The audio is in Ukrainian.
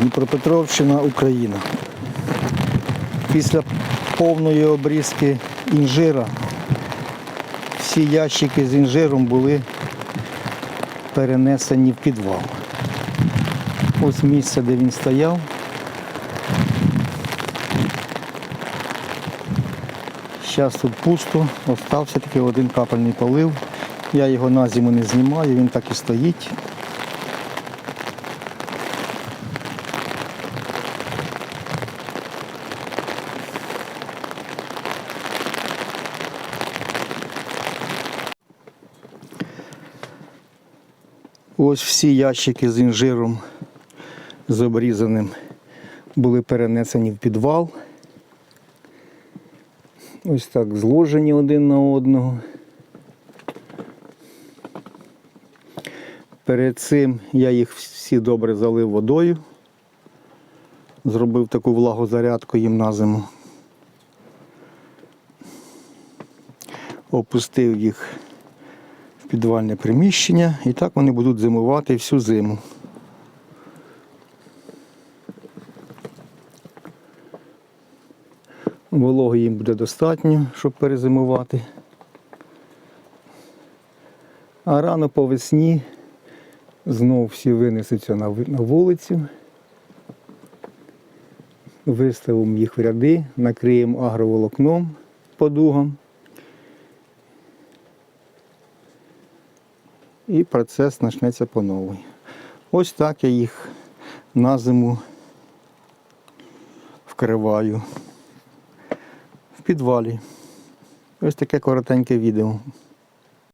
Дніпропетровщина, Україна. Після повної обрізки інжира всі ящики з інжиром були перенесені в підвал. Ось місце, де він стояв. Зараз тут пусто, остався тільки один капельний полив. Я його на зиму не знімаю, він так і стоїть. Ось всі ящики з інжиром з обрізаним були перенесені в підвал. Ось так зложені один на одного. Перед цим я їх всі добре залив водою. Зробив таку влагозарядку їм на зиму. Опустив їх підвальне приміщення і так вони будуть зимувати всю зиму. Вологи їм буде достатньо, щоб перезимувати. А рано по весні знов всі винесуться на вулицю. Виставимо їх в ряди, накриємо агроволокном по дугам. І процес почнеться по новій. Ось так я їх на зиму вкриваю в підвалі. Ось таке коротеньке відео.